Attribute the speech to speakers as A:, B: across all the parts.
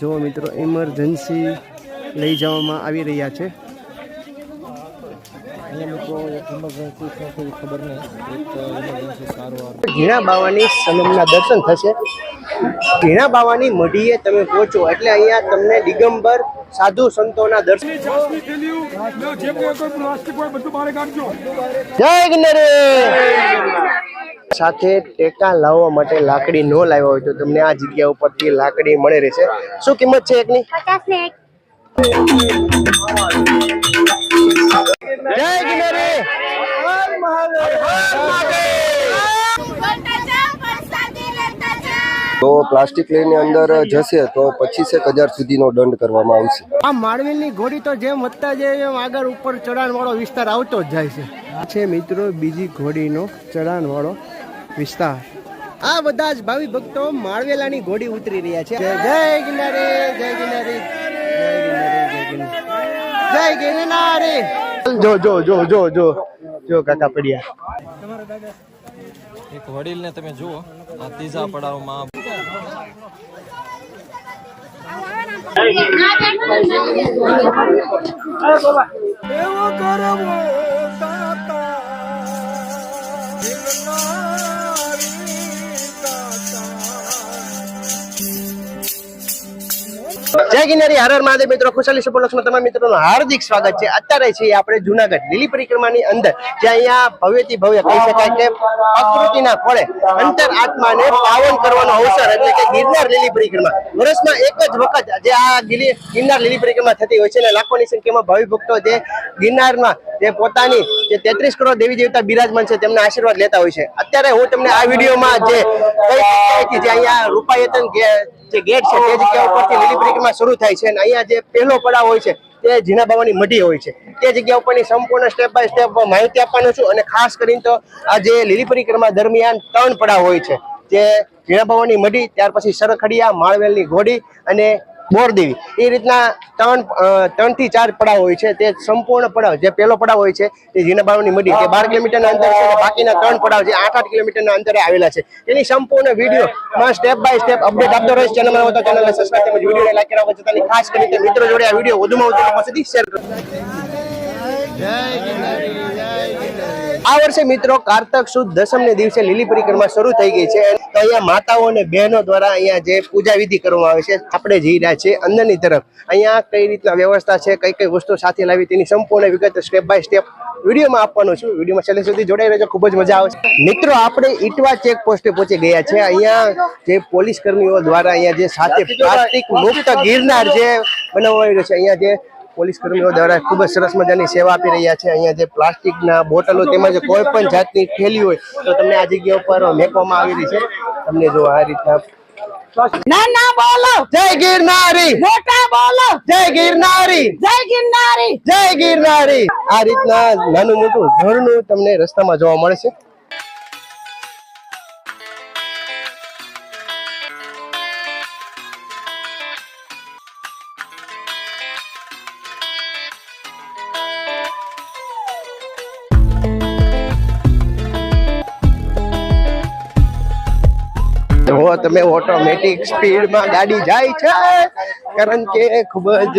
A: જો મિત્રો ઇમરજન્સી લઈ જવામાં આવી રહ્યા છે. ઘીણા બાવાની સમયના દર્શન થશે. ઘીણા બાવાની મઢીએ તમે પહોંચો એટલે અહીંયા તમને દિગંબર સાધુ સંતોના દર્શન. જય ગિરનારી! સાથે ટેકા લાવવા માટે લાકડી ન લાવ્યા હોય તો તમને આ જગ્યા ઉપરથી લાકડી મળી રહેશે. શું કિંમત છે એકની? જય
B: તો પ્લાસ્ટિક લઈને અંદર જશે તો પચીસેક હજાર સુધીનો દંડ કરવામાં આવશે.
A: આ માળવેલની ઘોડી તો જેમ વધતા જાય એમ આગળ ઉપર ચઢાણ વાળો વિસ્તાર આવતો જ જાય છે. આ છે મિત્રો બીજી ઘોડીનો ચઢાણ વાળો વિસ્તાર. આ બધા જ ભાવિ ભક્તો માળવેલાની ઘોડી ઉતરી રહ્યા છે. જય ગિરનારી જય ગિરનારી જય ગિરનારી જો જો જો જો જો જો કાકા પડ્યા.
C: એક વડીલને તમે જુઓ આ ત્રીજા પડાવમાં.
A: હાર્દિક સ્વાગત છે. અત્યારે આપણે જુનાગઢ લીલી પરિક્રમાની અંદર, જે અહીંયા ભવ્ય કહી શકાય કે પ્રકૃતિના ફળે અંતર આત્માને પાવન કરવાનો અવસર એટલે કે ગિરનાર લીલી પરિક્રમા. વર્ષમાં એક જ વખત આ ગિલી, ગિરનાર લીલી થતી હોય છે અને લાખોની સંખ્યામાં ભવિ ભક્તો જે ગિરનારમાં જે પોતાની જે તેત્રીસ કરોડ દેવી દેવતા બિરાજમાન છે, તેમના આશીર્વાદ લેતા હોય છે. અત્યારે હું તમને આ વિડીયોમાં જે કઈ જે અહીંયા રૂપાયતન જે ગેટ છે, તે જગ્યા ઉપરથી લીલી પરિક્રમા શરૂ થાય છે અને અહીંયા જે પહેલો પડાવ હોય છે, તે જીના બાવાની મઢી હોય છે. તે જગ્યા ઉપરની સંપૂર્ણ સ્ટેપ બાય સ્ટેપ માહિતી આપવાનો છું અને ખાસ કરીને તો આ જે લીલી પરિક્રમા દરમિયાન ત્રણ પડાવ હોય છે. જે ઝીણા બાવાની મઢી, ત્યાર પછી સરખડિયા, માળવેલની ઘોડી અને બોરદેવી એ રીતના ત્રણ ત્રણથી ચાર પડાવ હોય છે. તે સંપૂર્ણ પડાવ, જે પહેલો પડાવ હોય છે, તે ઝીણા મડી તે બાર કિલોમીટરના અંતર છે બાકીના ત્રણ પડાવ જે આઠ આઠ કિલોમીટરના અંતરે આવેલા છે. તેની સંપૂર્ણ વીડિયો માં સ્ટેપ બાય સ્ટેપ અપડેટ આપતો રહીશ. ચેનલમાં નવો તો ચેનલને સબસ્ક્રાઇબ તેમજ વિડીયોને લાઈક કરવા જતાની ખાસ કરીને મિત્રો જોડે આ વીડિયો વધુમાં વધુ લોકો સુધી શેર કરો. આ વર્ષે મિત્રો કારતક સુદ દસમને દિવસે લીલી પરિક્રમા શરૂ થઈ ગઈ છે. તો અહીંયા માતાઓ અને બહેનો દ્વારા અહીંયા જે પૂજા વિધિ કરવામાં આવે છે, આપણે જઈ રહ્યા છીએ અંદરની તરફ. અહીંયા કઈ રીતના વ્યવસ્થા છે, કઈ કઈ વસ્તુ સાથે લાવી તેની સંપૂર્ણ વિગત સ્ટેપ બાય સ્ટેપ વિડીયોમાં આપવાનું છું. વિડીયોમાં છેલ્લે સુધી જોડાઈ રહેજો, ખૂબ જ મજા આવશે. મિત્રો, આપણે ઈટવા ચેક પોસ્ટે પહોંચી ગયા છે. અહીંયા જે પોલીસ કર્મીઓ દ્વારા અહીંયા જે સાથે પ્લાસ્ટિક મુક્ત ગિરનાર જે બનાવવામાં આવ્યો છે, અહીંયા જે પોલીસ કર્મીઓ દ્વારા ખૂબ જ સરસ મજાની સેવા આપી રહ્યા છે. અહીંયા જે પ્લાસ્ટિકના બોટલો તેમજ કોઈ પણ જાતની થેલી હોય તો તમને આ જગ્યા ઉપર મેકવામાં આવેલી છે. તમને જો આ રીતના
D: ના ના બોલો.
A: જય ગિરનારી
D: મોટા બોલો.
A: જય ગિરનારી
D: જય ગિરનારી
A: જય ગિરનારી આ રીતના નાનું મોટું ઝરણું તમને રસ્તામાં જોવા મળે છે. તમે ઓટોમેટિક સ્પીડમાં ગાડી જાય છે, કારણ કે ખૂબ જ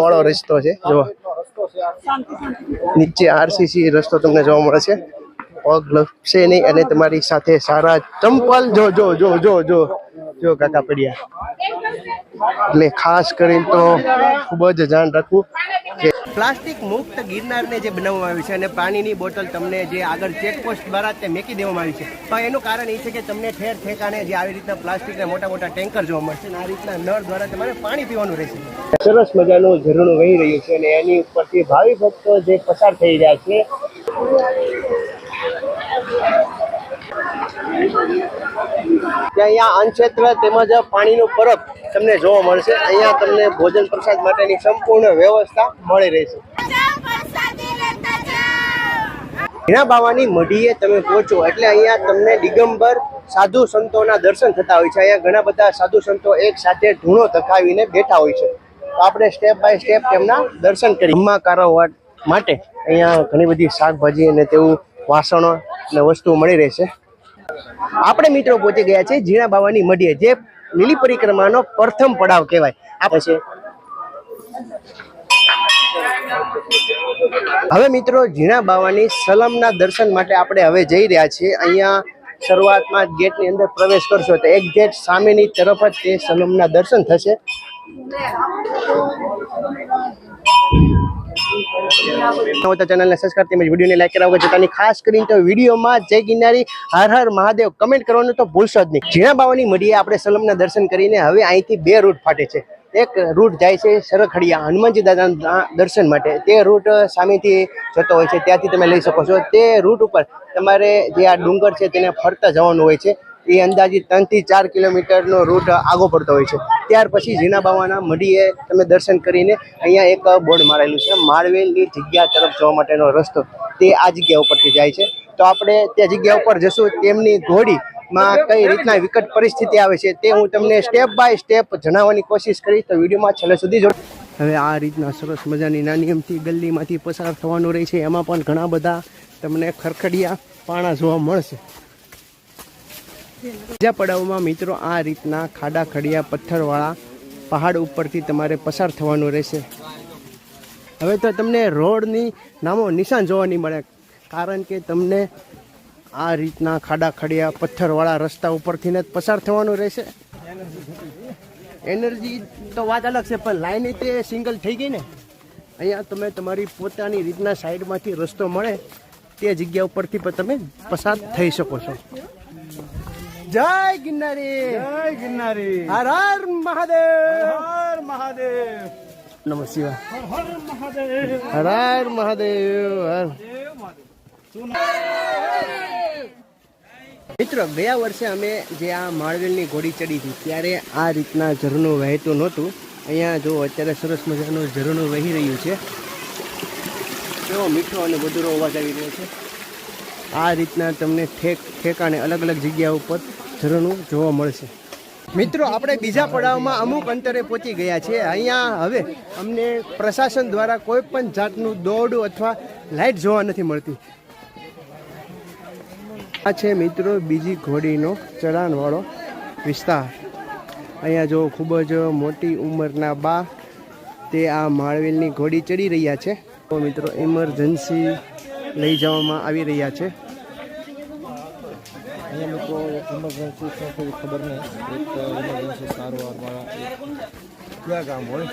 A: વાળો રસ્તો છે. જો નીચે આરસીસી રસ્તો તમને જોવા મળે છે. પગ લપશે નહીં, અને તમારી સાથે સારા ચંપલ. જો જો જો જો જો જો, કાકા પડ્યા. એટલે ખાસ કરીને તો ખૂબ જ ધ્યાન રાખવું કે પ્લાસ્ટિક મુક્ત ગિરનારને જે બનાવવામાં આવ્યું છે અને પાણીની બોટલ તમને જે આગળ ચેકપોસ્ટ દ્વારા તે મેકી દેવામાં આવી છે. પણ એનું કારણ એ છે કે તમને ઠેર ઠેકાણે જે આવી રીતના પ્લાસ્ટિકના મોટા મોટા ટેન્કર જોવા મળશે આ રીતના નળ દ્વારા તમારે પાણી પીવાનું રહેશે. સરસ મજાનું ઝરણું વહી રહ્યું છે અને એની ઉપરથી ભાવિ ભક્તો જે પસાર થઈ રહ્યા છે. કે અહીંયા અન્નક્ષેત્ર તેમજ પાણીનો પરબ તમને જોવા મળશે. અહીંયા તમને ભોજન પ્રસાદ માટેની સંપૂર્ણ વ્યવસ્થા મળી રહેશે. હીણા બાવાની મઢીએ તમે પહોંચો એટલે અહીંયા તમને દિગંબર સાધુ સંતોના દર્શન થતા હોય છે. અહીંયા ઘણા બધા સાધુ સંતો એક સાથે ધૂણો ધકાવીને બેઠા હોય છે. તો આપણે સ્ટેપ બાય સ્ટેપ તેમના દર્શન કરી હિમ્માકારો માટે અહીંયા ઘણી બધી શાકભાજી અને તેવું વાસણો અને વસ્તુઓ મળી રહેશે. આપણે મિત્રો પહોંચી ગયા છે જીણા બાવાની મઢીએ, જે લીલી પરિક્રમાનો પ્રથમ પડાવ કહેવાય. આ પછી હવે મિત્રો જીણા બાવાની સલમના દર્શન માટે આપણે હવે જઈ રહ્યા છીએ. અહીંયા શરૂઆતમાં જ ગેટની અંદર પ્રવેશ કરશો તો એક ગેટ સામેની તરફ જ તે સલમના દર્શન થશે. તો ચેનલને સબસ્ક્રાઇબ તેમજ વિડીયોને લાઈક કરાવો જતાની ખાસ કરીને તો વિડીયોમાં જય ગિરનારી, હર હર મહાદેવ. કમેન્ટ કરવાનું તો ભૂલશો જ નહીં. જીણા બાવાની મડીએ આપણે સલમના દર્શન કરીને હવે અહીંથી બે રૂટ ફાટે છે. એક રૂટ જાય છે સરખડિયા હનુમાનજી દાદાના દર્શન માટે. તે રૂટ સામેથી જતો હોય છે. ત્યાંથી તમે લઈ શકો છો. તે રૂટ ઉપર તમારે જે આ ડુંગર છે તેને ફરતા જવાનું હોય છે. એ અંદાજિત ત્રણથી ચાર કિલોમીટરનો રૂટ આગો પડતો હોય છે. ત્યાર પછી જીના બાવાના મઢીએ તમે દર્શન કરીને અહીંયા એક બોર્ડ મારેલું છે. માળવેલની જગ્યા તરફ જવા માટેનો રસ્તો તે આ જગ્યા ઉપરથી જાય છે. તો આપણે તે જગ્યા ઉપર જશું, તેમની ઘોડીમાં કઈ રીતના વિકટ પરિસ્થિતિ આવે છે તે હું તમને સ્ટેપ બાય સ્ટેપ જણાવવાની કોશિશ કરીશ. તો વિડીયોમાં છેલ્લે સુધી જો હવે આ રીતના સરસ મજાની નાની અમથી ગલ્લીમાંથી પસાર થવાનું રહે છે. એમાં પણ ઘણા બધા તમને ખરખડિયા પાણા જોવા મળશે. બીજા પડાવમાં મિત્રો આ રીતના ખાડા ખડિયા પથ્થરવાળા પહાડ ઉપરથી તમારે પસાર થવાનું રહેશે. હવે તો તમને રોડની નામો નિશાન જોવા નહીં મળે, કારણ કે તમને આ રીતના ખાડા ખડિયા પથ્થરવાળા રસ્તા ઉપરથી પસાર થવાનું રહેશે. એનર્જી તો વાત અલગ છે, પણ લાઈન તે સિંગલ થઈ ગઈ ને. અહીંયા તમે તમારી પોતાની રીતના સાઈડમાંથી રસ્તો મળે, તે જગ્યા ઉપરથી પણ તમે પસાર થઈ શકો છો. જય ગિરનારી.
E: જય ગિરનારી.
A: હર હર મહાદેવ.
E: હર મહાદેવ.
A: નમઃ શિવાય.
E: હર મહાદેવ.
A: હર હર મહાદેવ હર. મિત્રો ગયા વર્ષે અમે જે આ માળવેલની ઘોડી ચડી હતી ત્યારે આ રીતના ઝરણું વહેતું નહોતું. અહીંયા જો અત્યારે સરસ મજાનું ઝરણું વહી રહ્યું છે. કેવો મીઠો અને મધુરો અવાજ આવી રહ્યો છે. આ રીતના તમને ઠેક ઠેકાણે અલગ અલગ જગ્યા ઉપર ઝરણું જોવા મળશે. મિત્રો, આપણે બીજા પડાવમાં અમુક અંતરે પહોંચી ગયા છે અહીંયા હવે અમને પ્રશાસન દ્વારા કોઈ પણ જાતનું દોડું અથવા લાઇટ જોવા નથી મળતી. આ છે મિત્રો બીજી ઘોડીનો ચઢાણવાળો વિસ્તાર. અહીંયા જો ખૂબ જ મોટી ઉંમરના બા તે આ માળવેલની ઘોડી ચડી રહ્યા છે. મિત્રો ઇમરજન્સી લઈ જવામાં આવી રહ્યા છે
C: અહીંયા લોકો ઇમરજન્સી થયું ખબર નહીં. એક ઇમરજન્સી સારવારવાળા એક કયા કામ હોય?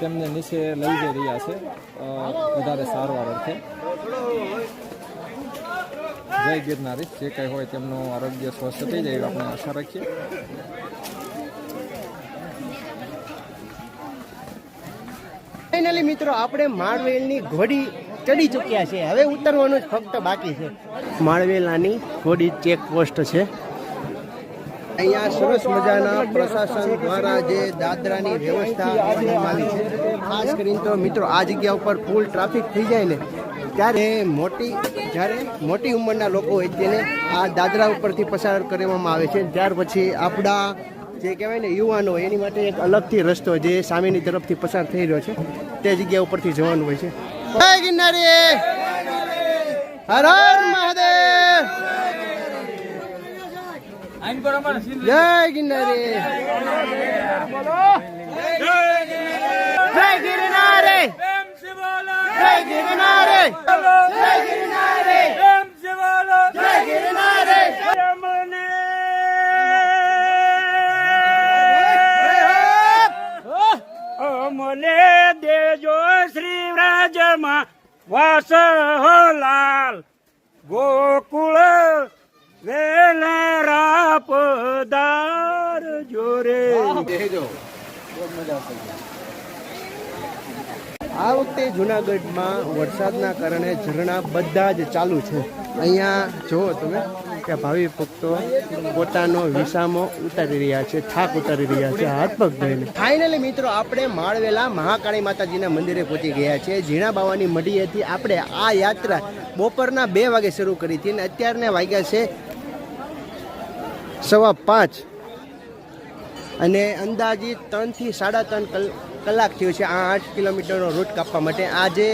C: તેમને નીચે લઈ જઈ રહ્યા છે વધારે સારવાર અર્થે. જય ગિરનારી. જે કંઈ હોય તેમનું આરોગ્ય સ્વસ્થ થઈ જાય આપણે આશા રાખીએ.
A: ફાઇનલી મિત્રો આપણે માળવેલની ઘોડી ચડી ચૂક્યા છે. હવે ઉતરવાનું જ ફક્ત બાકી છે. માળવેલાની ઘોડી ચેક પોસ્ટ છે. અહીંયા સરસ મજાના પ્રશાસન દ્વારા જે દાદરાની વ્યવસ્થા કરવામાં આવી છે. ખાસ કરીને તો મિત્રો આ જગ્યા ઉપર ફૂલ ટ્રાફિક થઈ જાય ને ત્યારે મોટી જ્યારે મોટી ઉંમરના લોકો હોય તેને આ દાદરા ઉપરથી પસાર કરવામાં આવે છે. ત્યાર પછી આપણા જે કહેવાય ને યુવાનો એની માટે એક અલગથી રસ્તો જે સામેની તરફથી પસાર થઈ રહ્યો છે તે જગ્યા ઉપરથી જવાનું હોય છે. હર હર મહાદેવ! જય ગિરનારી! જય ગિરનારી! જય ગિરનારી જય ગિરનારી જય ગિરનારી
E: મને દેજો શ્રી રાજમાં વાસ લાલ ગોકુળ વેલ રાપદાર જોરે
A: આ વખતે જુનાગઢમાં વરસાદના કારણે ઝરણા બધા જ ચાલુ છે. અહીંયા જુઓ તમે કે ભાવિ ભક્તો પોતાનો વિસામો ઉતારી રહ્યા છે, થાક ઉતારી રહ્યા છે, હાથ પગ ધોઈને. ફાઇનલી મિત્રો, આપણે માળવેલા મહાકાળી માતાજીના મંદિરે પહોંચી ગયા છે. ઝીણા બાવાની મઢીએથી આપણે આ યાત્રા બપોરના બે વાગે શરૂ કરી હતી અને અત્યારને વાગ્યા છે સવા પાંચ. અને અંદાજિત ત્રણથી સાડા ત્રણ કલ- કલાક થયું છે આ આઠ કિલોમીટરનો રૂટ કાપવા માટે. આજે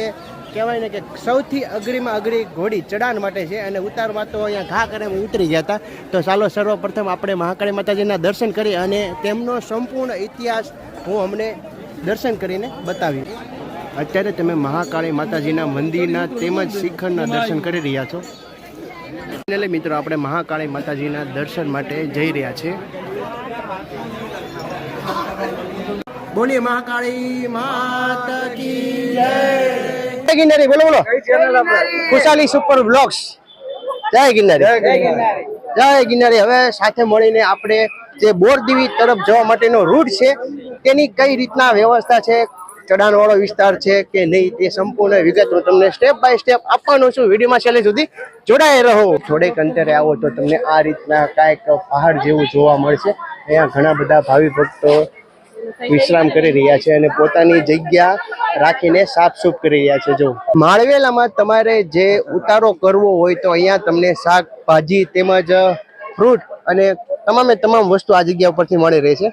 A: કહેવાય ને કે સૌથી અઘરીમાં અઘરી ઘોડી ચડાણ માટે છે અને ઉતારમાં તો અહીંયા ઘા કરે ઉતરી ગયા હતા. તો ચાલો સર્વપ્રથમ આપણે મહાકાળી માતાજીના દર્શન કરી અને તેમનો સંપૂર્ણ ઇતિહાસ હું અમને દર્શન કરીને બતાવી અત્યારે તમે મહાકાળી માતાજીના મંદિરના તેમજ શિખરના દર્શન કરી રહ્યા છો. એટલે મિત્રો, આપણે મહાકાળી માતાજીના દર્શન માટે જઈ રહ્યા છીએ. બોલીએ મહાકાળી માત કી જય. ગિરનારી બોલો બોલો. ખુશાલી સુપર બ્લોગ્સ જય ગિરનારી. જય ગિરનારી. હવે સાથે મળીને આપણે જે બોરદીવી તરફ જવા માટેનો રૂટ છે તેની કઈ રીતના વ્યવસ્થા છે ચઢાણ વાળો વિસ્તાર છે કે નહીં તે સંપૂર્ણ વિગત હું તમને સ્ટેપ બાય સ્ટેપ આપવાનો છું. વિડીયોમાં છેલ્લે સુધી જોડાયે રહો. થોડેક અંતરે આવો તો તમને આ રીતના કાંઈક પહાડ જેવું જોવા મળશે. અહીંયા ઘણા બધા ભાવિ ભક્તો વિશ્રામ કરી રહ્યા છે અને પોતાની જગ્યા રાખીને સાફ સૂફ કરી રહ્યા છે. જો માળવેલામાં તમારે જે ઉતારો કરવો હોય તો અહીંયા તમને શાકભાજી તેમજ ફ્રૂટ અને તમામે તમામ વસ્તુ આ જગ્યા ઉપરથી મળી રહે છે.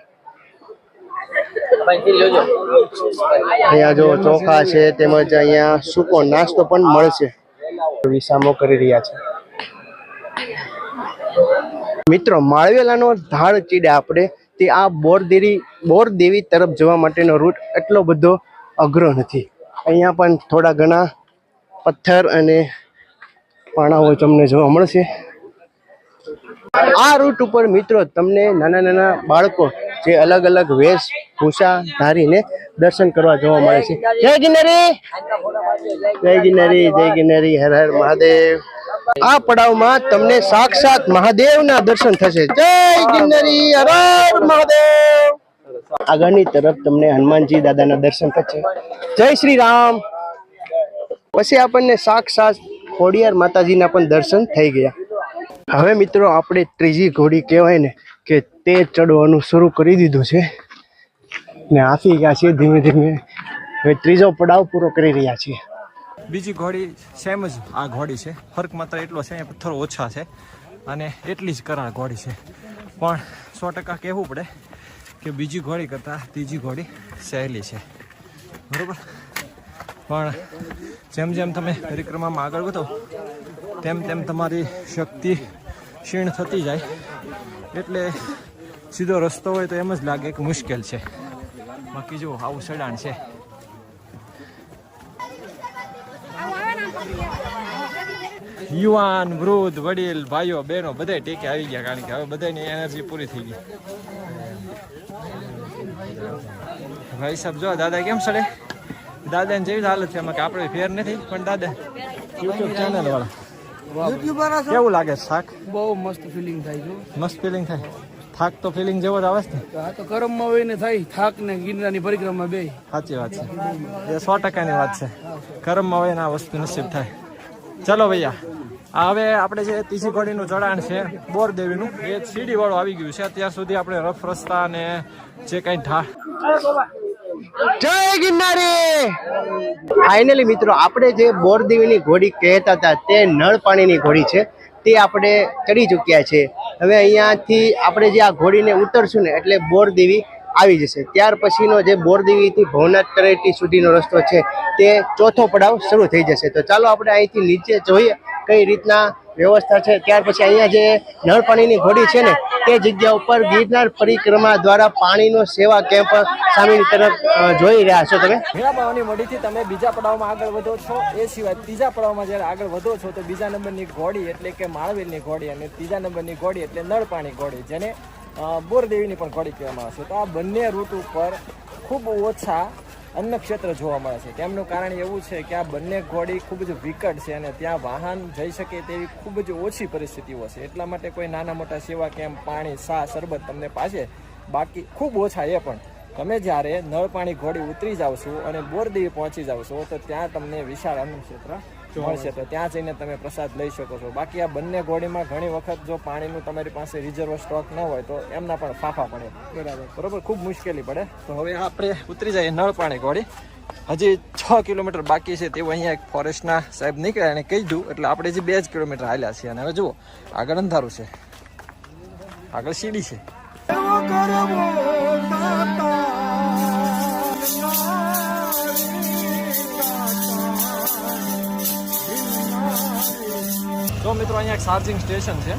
A: અહીંયા જો ચોખા છે તેમજ અહીંયા સૂકો નાસ્તો પણ મળશે. વિસામો કરી રહ્યા છે. મિત્રો, માળવેલાનો ધાડ ચીડે આપણે તે આ બોરદેવી બોરદેવી તરફ જવા માટેનો રૂટ એટલો બધો અઘરો નથી. અહીંયા પણ થોડા ઘણા પથ્થર અને પાણાઓ તમને જોવા મળશે. આ રૂટ ઉપર મિત્રો તમને નાના નાના બાળકો જે અલગ અલગ વેશ ભૂષા ધારીને દર્શન કરવા જોવા મળે છે. જય ગિરનારી! જય ગિરનારી જય ગિરનારી, હર હર મહાદેવ. આ પડાવમાં તમને સાક્ષાત મહાદેવના દર્શન થશે. જય ગિરનારી, હર મહાદેવ. આગળની તરફ તમને હનુમાનજી દાદાના દર્શન થશે. જય શ્રી રામ. પછી આપણને સાક્ષાત ખોડિયાર માતાજીના પણ દર્શન થઈ ગયા. હવે મિત્રો આપણે ત્રીજી ઘોડી કહેવાય ને કે તે ચડવાનું શરૂ કરી દીધું છે. ને આફી ગયા છીએ ધીમે ધીમે. હવે ત્રીજો પડાવ પૂરો કરી રહ્યા છીએ.
C: બીજી ઘોડી સેમ જ આ ઘોડી છે. ફરક માત્ર એટલો છે, અહીંયા પથ્થરો ઓછા છે અને એટલી જ કરાર ઘોડી છે. પણ સો ટકા કહેવું પડે કે બીજી ઘોડી કરતાં ત્રીજી ઘોડી સહેલી છે. બરાબર? પણ જેમ જેમ તમે પરિક્રમામાં આગળ વધો, તેમ તેમ તમારી શક્તિ ક્ષીણ થતી જાય. એટલે સીધો રસ્તો હોય તો એમ જ લાગે કે મુશ્કેલ છે. બાકી જો આવું સડાણ છે. યુવાન વૃદ્ધ વડીલ ભાઈઓ બહેનો બધા ટેકે આવી ગયા કારણ કે હવે બધાની એનર્જી પૂરી થઈ ગઈ. ભાઈ સાહેબ જો દાદા કેમ સડે? દાદાને જેવી હાલત છે એમાં કે આપણે ફેર નથી પણ દાદા. યુટ્યુબ ચેનલ વાળા. કેવું લાગે શાક?
F: બહુ મસ્ત ફિલિંગ થાય છે.
C: મસ્ત ફિલિંગ થાય. થાક તો ફિલિંગ જેવો જ આવે છે ને?
F: આ તો કરમમાં હોય ને થાય થાક ને ગિરનારની પરિક્રમા બે
C: સાચી વાત છે. એ સો ટકાની વાત છે. કર્મમાં હોય ને આ વસ્તુ નસીબ થાય. ચલો ભૈયા આ હવે આપણે જે ત્રીજી ઘોડીનું જોડાણ છે બોરદેવીનું એ સીડી વાળું આવી ગયું છે. અત્યાર સુધી આપણે રફ રસ્તા ને જે કઈ ઢા
A: જય ગિરનારી! ફાઇનલી મિત્રો આપણે જે બોરદેવીની ઘોડી કહેતા હતા તે નળ પાણીની ઘોડી છે. તે આપણે ચડી ચૂક્યા છે. હવે અહીંયાથી આપણે જે આ ઘોડીને ઉતરશું ને એટલે બોરદેવી આવી જશે. ત્યાર પછીનો જે બોરદેવીથી ભવનાથ તળેટી સુધીનો રસ્તો છે તે ચોથો પડાવ શરૂ થઈ જશે. તો ચાલો આપણે અહીંથી નીચે જોઈએ કઈ રીતના વ્યવસ્થા છે. ત્યાર પછી અહીંયા જે નળ પાણીની ઘોડી છે ને, તે જગ્યા ઉપર ગિરનાર પરિક્રમા દ્વારા પાણીનો સેવા કેમ્પ સામેની તરફ જોઈ રહ્યા છો તમે.
C: મીરાબાવાની મોડીથી તમે બીજા પડાવમાં આગળ વધો છો. એ સિવાય ત્રીજા પડાવમાં જ્યારે આગળ વધો છો, તો બીજા નંબરની ઘોડી એટલે કે માળવેલની ઘોડી અને ત્રીજા નંબરની ઘોડી એટલે નળપાણી ઘોડી, જેને બોરદેવીની પણ ઘોડી કહેવામાં આવે તો આ બંને રૂટ ઉપર ખૂબ ઓછા અન્ન ક્ષેત્ર જોવા મળે છે. તેમનું કારણ એવું છે કે આ બંને ઘોડી ખૂબ જ વિકટ છે અને ત્યાં વાહન જઈ શકે તેવી ખૂબ જ ઓછી પરિસ્થિતિઓ છે. એટલા માટે કોઈ નાના મોટા સેવા કેમ્પ, પાણી, સા, શરબત તમને પાસે. બાકી ખૂબ ઓછા એ પણ. તમે જ્યારે નળ પાણી ઘોડી ઉતરી જાવશો અને બોરદેવી પહોંચી જાવશો, તો ત્યાં તમને વિશાળ અન્ન ક્ષેત્ર મળશે. તો ત્યાં જઈને તમે પ્રસાદ લઈ શકો છો. બાકી આ બંને ઘોડીમાં ઘણી વખત જો પાણીનું તમારી પાસે રિઝર્વ સ્ટોક ન હોય તો એમના પણ ફાફા પડે. બરાબર. બરોબર? ખૂબ મુશ્કેલી પડે. તો હવે આપણે ઉતરી જઈએ નળ પાણી ઘોડી હજી છ કિલોમીટર બાકી છે તેવું અહીંયા એક ફોરેસ્ટના સાહેબ નીકળ્યા અને કહી દઉં એટલે આપણે જે બે જ કિલોમીટર હાલ્યા છીએ. અને હવે જુઓ આગળ અંધારું છે. આગળ સીડી છે.
E: કરવો
C: મિત્રો અહીંયા એક ચાર્જિંગ સ્ટેશન છે.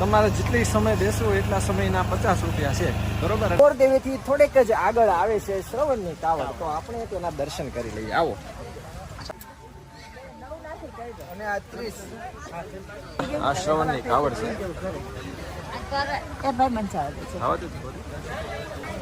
C: તમારે જેટલી સમય બેસવું એટલા સમયના પચાસ રૂપિયા છે. બરોબર? બોરદેવીથી થોડેક જ આગળ આવે છે શ્રવણની ટાવર તો આપણે તેના દર્શન કરી લઈએ. આવો. આ શ્રવણની કાવડ છે. આવો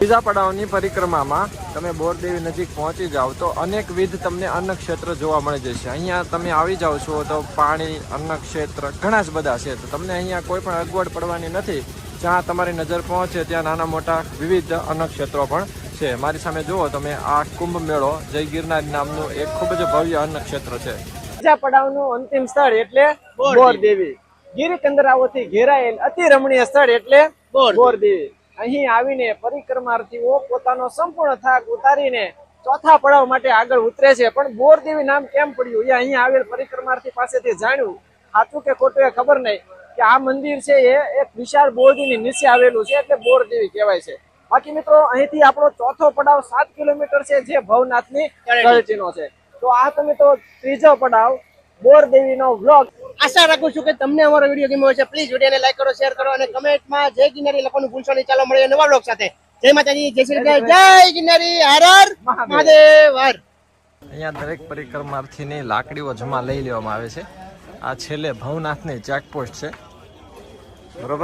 C: બીજા પડાવની પરિક્રમામાં તમે બોરદેવી નજીક પહોંચી જાઓ તો અનેકવિધ તમને અન્નક્ષેત્ર જોવા મળી જશે. અહીંયા તમે આવી જાઓ છો તો પાણી અન્નક્ષેત્ર ઘણા જ બધા છે. તો તમને અહીંયા કોઈ પણ અગવડ પડવાની નથી. જ્યાં તમારી નજર પહોંચે ત્યાં નાના મોટા વિવિધ અન્નક્ષેત્રો પણ છે. મારી સામે જુઓ તમે આ કુંભ મેળો જય ગિરનાર નામનું એક ખૂબ જ ભવ્ય અન્ન ક્ષેત્ર છે. બીજા પડાવનું અંતિમ સ્થળ એટલે બોરદેવી. ગીર કંદરાઓથી ઘેરાયેલ અતિ રમણીય સ્થળ એટલે બોરદેવી. અહીં આવીને પરિક્રમાર્થીઓ પોતાનો સંપૂર્ણ થાક ઉતારીને ચોથા પડાવ માટે આગળ ઉતરે છે. પણ બોરદેવી નામ કેમ પડ્યું? એ અહીં આવેલ પરિક્રમાર્થી પાસેથી જાણ્યું. સાચું કે ખોટું એ ખબર નહીં. કે આ મંદિર છે એ એક વિશાળ બોરડીની નીચે આવેલું છે એટલે બોરદેવી કહેવાય છે. બાકી મિત્રો અહીંથી આપણો ચોથો પડાવ સાત કિલોમીટર છે જે ભવનાથની તળેટીનો છે. તો આ તમે તો ત્રીજો પડાવ. બોરદેવીનો વ્લોગ
A: આશા રાખું છું કે તમને અમારો વીડિયો ગમ્યો હશે. પ્લીઝ વિડીયોને લાઈક કરો શેર કરો અને કમેન્ટમાં જય ગિનારી લખવાનું ભૂલશો નહીં. ચાલો મળીએ નવા બ્લોગ સાથે. જય માતાજી જય શ્રી કૃષ્ણ. જય ગિરનારી હર હર મહાદેવ. હર.
C: અહીંયા દરેક પરિક્રમાર્થીની લાકડીઓ જમા લઈ લેવામાં આવે છે. આ છેલ્લે ભવનાથની ચેકપોસ્ટ છે. બરોબર?